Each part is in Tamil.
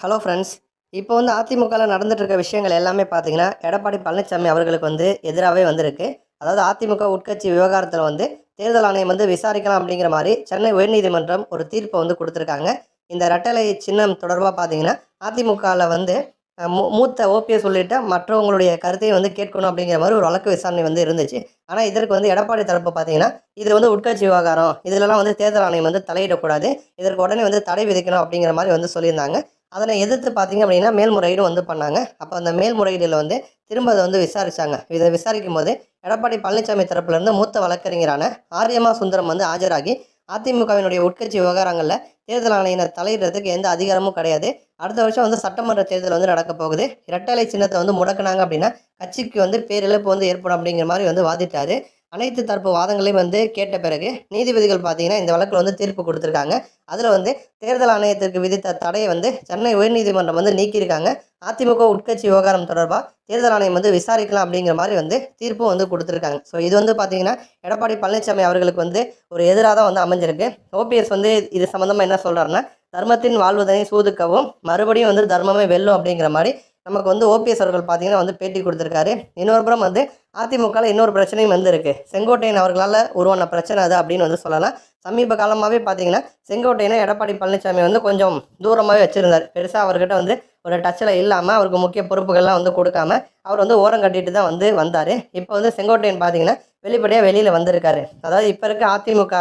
ஹலோ ஃப்ரெண்ட்ஸ் இப்போ வந்து அதிமுகவில் நடந்துட்டு இருக்க விஷயங்கள் எல்லாமே பார்த்தீங்கன்னா எடப்பாடி பழனிசாமி அவர்களுக்கு வந்து எதிராகவே வந்திருக்கு. அதாவது அதிமுக உட்கட்சி விவகாரத்தில் வந்து தேர்தல் ஆணையம் வந்து விசாரிக்கலாம் அப்படிங்கிற மாதிரி சென்னை உயர்நீதிமன்றம் ஒரு தீர்ப்பை வந்து கொடுத்துருக்காங்க. இந்த ரெட்டலை சின்னம் தொடர்பாக பார்த்தீங்கன்னா அதிமுகவில் வந்து மூ மூத்த ஓபிஎஸ் உள்ளிட்ட மற்றவங்களுடைய கருத்தையும் வந்து கேட்கணும் அப்படிங்கிற மாதிரி ஒரு வழக்கு விசாரணை வந்து இருந்துச்சு. ஆனால் இதற்கு வந்து எடப்பாடி தரப்பு பார்த்தீங்கன்னா இது வந்து உட்கட்சி விவகாரம் இதிலலாம் வந்து தேர்தல் ஆணையம் வந்து தலையிடக்கூடாது. இதற்கு உடனே வந்து தடை விதிக்கணும் அப்படிங்கிற மாதிரி வந்து சொல்லியிருந்தாங்க. அதனை எதிர்த்து பார்த்தீங்க அப்படின்னா மேல்முறையீடு வந்து பண்ணாங்க. அப்போ அந்த மேல்முறையீடில் வந்து திரும்ப அதை வந்து விசாரித்தாங்க இதை விசாரிக்கும் போது எடப்பாடி பழனிசாமி தரப்புலேருந்து மூத்த வழக்கறிஞரான ஆரியமா சுந்தரம் வந்து ஆஜராகி அதிமுகவினுடைய உட்கட்சி விவகாரங்களில் தேர்தல் ஆணையினர் தலையிடுறதுக்கு எந்த அதிகாரமும் கிடையாது. அடுத்த வருஷம் வந்து சட்டமன்ற தேர்தல் வந்து நடக்க போகுது. இரட்டலை சின்னத்தை வந்து முடக்குனாங்க அப்படின்னா கட்சிக்கு வந்து பேரிழப்பு வந்து ஏற்படும் அப்படிங்கிற மாதிரி வந்து வாதிட்டாரு. அனைத்து தரப்பு வாதங்களையும் வந்து கேட்ட பிறகு நீதிபதிகள் பார்த்தீங்கன்னா இந்த வழக்கில் வந்து தீர்ப்பு கொடுத்துருக்காங்க. அதில் வந்து தேர்தல் ஆணையத்திற்கு விதித்த தடையை வந்து சென்னை உயர்நீதிமன்றம் வந்து நீக்கியிருக்காங்க. அதிமுக உட்கட்சி விவகாரம் தொடர்பாக தேர்தல் ஆணையம் வந்து விசாரிக்கலாம் அப்படிங்கிற மாதிரி வந்து தீர்ப்பும் வந்து கொடுத்துருக்காங்க. ஸோ இது வந்து பார்த்தீங்கன்னா எடப்பாடி பழனிசாமி அவர்களுக்கு வந்து ஒரு எதிராக தான் வந்து அமைஞ்சிருக்கு. ஓபிஎஸ் வந்து இது சம்மந்தமாக என்ன சொல்கிறாருன்னா தர்மத்தின் வாழ்வதனை சூதுக்கவும் மறுபடியும் வந்து தர்மமே வெல்லும் அப்படிங்கிற மாதிரி நமக்கு வந்து ஓபிஎஸ் அவர்கள் பார்த்தீங்கன்னா வந்து பேட்டி கொடுத்துருக்காரு. இன்னொரு புறம் வந்து அதிமுகவில் இன்னொரு பிரச்சனையும் வந்து இருக்குது செங்கோட்டையன் அவர்களால் உருவான பிரச்சனை அது அப்படின்னு வந்து சொல்லலாம். சமீப காலமாகவே பார்த்தீங்கன்னா செங்கோட்டையனை எடப்பாடி பழனிசாமி வந்து கொஞ்சம் தூரமாகவே வச்சுருந்தார். பெருசாக அவர்கிட்ட வந்து ஒரு டச்சில் இல்லாமல் அவருக்கு முக்கிய பொறுப்புகள்லாம் வந்து கொடுக்காம அவர் வந்து ஓரம் கட்டிட்டு தான் வந்து வந்தார். இப்போ வந்து செங்கோட்டையன் பார்த்தீங்கன்னா வெளிப்படையாக வெளியில் வந்திருக்காரு. அதாவது இப்போ இருக்க அதிமுக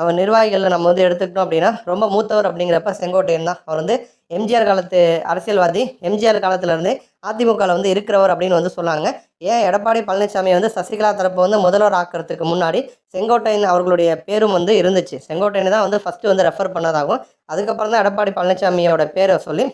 அவர் நிர்வாகிகளில் நம்ம வந்து எடுத்துக்கிட்டோம் அப்படின்னா ரொம்ப மூத்தவர் அப்படிங்கிறப்ப செங்கோட்டையன் தான். அவர் வந்து எம்ஜிஆர் காலத்து அரசியல்வாதி எம்ஜிஆர் காலத்துலேருந்து அதிமுகவில் வந்து இருக்கிறவர் அப்படின்னு வந்து சொன்னாங்க. ஏன் எடப்பாடி பழனிசாமி வந்து சசிகலா தரப்பு வந்து முதல்வர் ஆக்கிறதுக்கு முன்னாடி செங்கோட்டையன் அவர்களுடைய பேரும் வந்து இருந்துச்சு. செங்கோட்டையன் தான் வந்து ஃபஸ்ட்டு வந்து ரெஃபர் பண்ணதாகும் அதுக்கப்புறம் தான் எடப்பாடி பழனிசாமியோட பேரை சொல்லி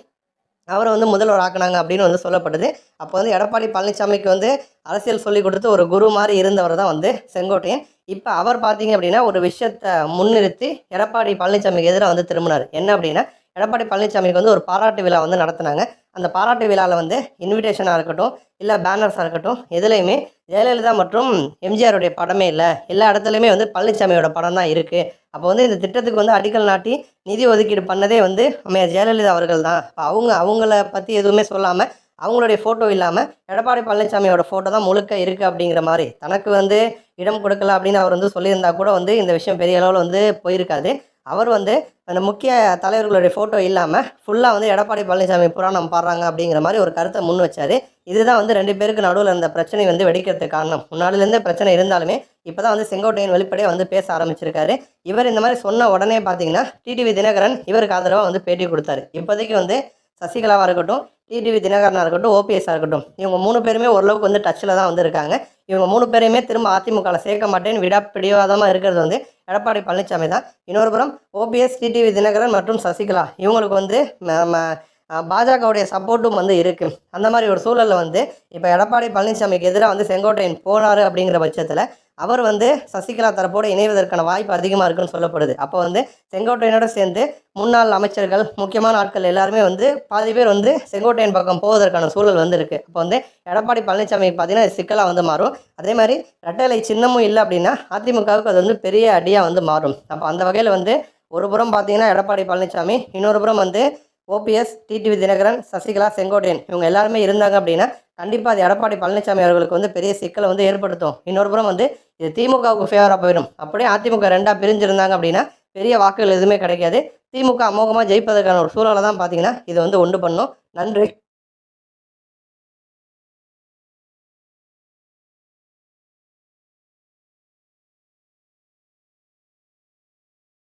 அவரை வந்து முதல்வர் ஆக்குனாங்க அப்படின்னு வந்து சொல்லப்படுது. அப்போ வந்து எடப்பாடி பழனிசாமிக்கு வந்து அரசியல் சொல்லி கொடுத்து ஒரு குரு மாதிரி இருந்தவர் தான் வந்து செங்கோட்டையன். இப்போ அவர் பார்த்தீங்க அப்படின்னா ஒரு விஷயத்தை முன்னிறுத்தி எடப்பாடி பழனிசாமிக்கு எதிராக வந்து திரும்பினார். என்ன அப்படின்னா எடப்பாடி பழனிசாமிக்கு வந்து ஒரு பாராட்டு விழா வந்து நடத்தினாங்க. அந்த பாராட்டு விழாவில் வந்து இன்விடேஷனாக இருக்கட்டும் இல்லை பேனர்ஸாக இருக்கட்டும் எதுலேயுமே ஜெயலலிதா மற்றும் எம்ஜிஆருடைய படமே இல்லை. எல்லா இடத்துலையுமே வந்து பழனிசாமியோட படம் தான் இருக்குது அப்போ வந்து இந்த திட்டத்துக்கு வந்து அடிக்கல் நாட்டி நிதி ஒதுக்கீடு பண்ணதே வந்து அம்மையார் ஜெயலலிதா அவர்கள் தான். அப்போ அவங்க அவங்கள பற்றி எதுவுமே சொல்லாமல் அவங்களுடைய ஃபோட்டோ இல்லாமல் எடப்பாடி பழனிசாமியோட ஃபோட்டோ தான் முழுக்க இருக்குது அப்படிங்கிற மாதிரி. தனக்கு வந்து இடம் கொடுக்கல அப்படின்னு அவர் வந்து சொல்லியிருந்தா கூட வந்து இந்த விஷயம் பெரிய அளவில் வந்து போயிருக்காது. அவர் வந்து அந்த முக்கிய தலைவர்களுடைய ஃபோட்டோ இல்லாமல் ஃபுல்லாக வந்து எடப்பாடி பழனிசாமி புராணம் பாடுறாங்க அப்படிங்கிற மாதிரி ஒரு கருத்தை முன் வச்சார். இதுதான் வந்து ரெண்டு பேருக்கு நடுவில் இருந்த பிரச்சனை வந்து வெடிக்கிறதுக்கு காரணம். முன்னாடிலேருந்தே பிரச்சனை இருந்தாலுமே இப்போ தான் வந்து செங்கோட்டையின் வெளிப்படையாக வந்து பேச ஆரம்பிச்சிருக்காரு. இவர் இந்த மாதிரி சொன்ன உடனே பார்த்தீங்கன்னா டிடிவி தினகரன் இவருக்கு ஆதரவாக வந்து பேட்டி கொடுத்தாரு. இப்போதைக்கு வந்து சசிகலாவாக இருக்கட்டும் டிடிவி தினகரனாக இருக்கட்டும் ஓபிஎஸ்ஸாக இருக்கட்டும் இவங்க மூணு பேருமே ஓரளவுக்கு வந்து டச்சில் தான் வந்து இருக்காங்க இவங்க மூணு பேரையுமே திரும்ப அதிமுகவில் சேர்க்க மாட்டேன்னு விடா பிடிவாதமாக இருக்கிறது வந்து எடப்பாடி பழனிசாமி தான். இன்னொரு புறம் ஓபிஎஸ் டிடிவி தினகரன் மற்றும் சசிகலா இவங்களுக்கு வந்து பாஜகவுடைய சப்போர்ட்டும் வந்து இருக்குது அந்த மாதிரி ஒரு சூழலில் வந்து இப்போ எடப்பாடி பழனிசாமிக்கு எதிராக வந்து செங்கோட்டையன் போனார் அப்படிங்கிற பட்சத்தில் அவர் வந்து சசிகலா தரப்போடு இணைவதற்கான வாய்ப்பு அதிகமாக இருக்குன்னு சொல்லப்படுது. அப்போ வந்து செங்கோட்டையனோட சேர்ந்து முன்னாள் அமைச்சர்கள் முக்கியமான ஆட்கள் எல்லாருமே வந்து பாதி பேர் வந்து செங்கோட்டையன் பக்கம் போவதற்கான சூழல் வந்து இருக்குது அப்போ வந்து எடப்பாடி பழனிசாமிக்கு பார்த்தீங்கன்னா சிக்கலாக வந்து மாறும். அதே மாதிரி ரெட்டலை சின்னமும் இல்லை அப்படின்னா அதிமுகவுக்கு அது வந்து பெரிய அடியாக வந்து மாறும். அப்போ அந்த வகையில் வந்து ஒரு புறம் பார்த்தீங்கன்னா எடப்பாடி பழனிசாமி இன்னொரு புறம் வந்து ஓபிஎஸ் டிடிவி தினகரன் சசிகலா செங்கோட்டையன் இவங்க எல்லாருமே இருந்தாங்க அப்படின்னா கண்டிப்பாக அது எடப்பாடி பழனிசாமி அவர்களுக்கு வந்து பெரிய சிக்கலை வந்து ஏற்படுத்தும். இன்னொரு புறம் வந்து இது திமுகவுக்கு ஃபேவராக போயிடும். அப்படியே அதிமுக ரெண்டாக பிரிஞ்சிருந்தாங்க அப்படின்னா பெரிய வாக்குகள் எதுவுமே கிடைக்காது. திமுக அமோகமாக ஜெயிப்பதற்கான ஒரு சூழலை தான் பார்த்தீங்கன்னா இது வந்து ஒன்று பண்ணும். நன்றி.